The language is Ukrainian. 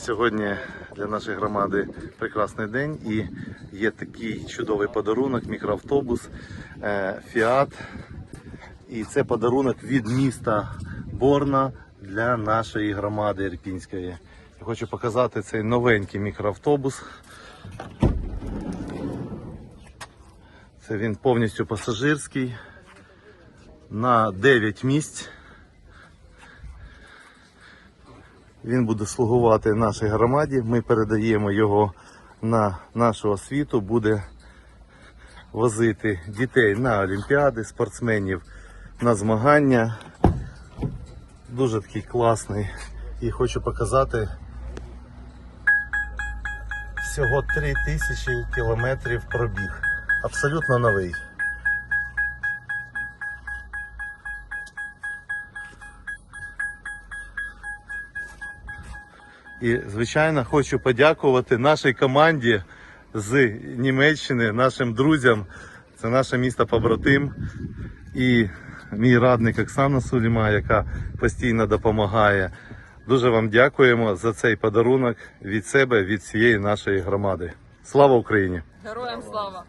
Сьогодні для нашої громади прекрасний день і є такий чудовий подарунок, мікроавтобус е, Фіат. І це подарунок від міста Борна для нашої громади Ірпінської. Я хочу показати цей новенький мікроавтобус. Це він повністю пасажирський на 9 місць. Він буде слугувати нашій громаді. Ми передаємо його на нашу освіту, буде возити дітей на олімпіади, спортсменів на змагання. Дуже такий класний. І хочу показати всього 3000 кілометрів пробіг. Абсолютно новий. І, звичайно, хочу подякувати нашій команді з Німеччини, нашим друзям. Це наше місто побратим. І мій радник Оксана Суліма, яка постійно допомагає. Дуже вам дякуємо за цей подарунок від себе, від всієї нашої громади. Слава Україні! Героям слава!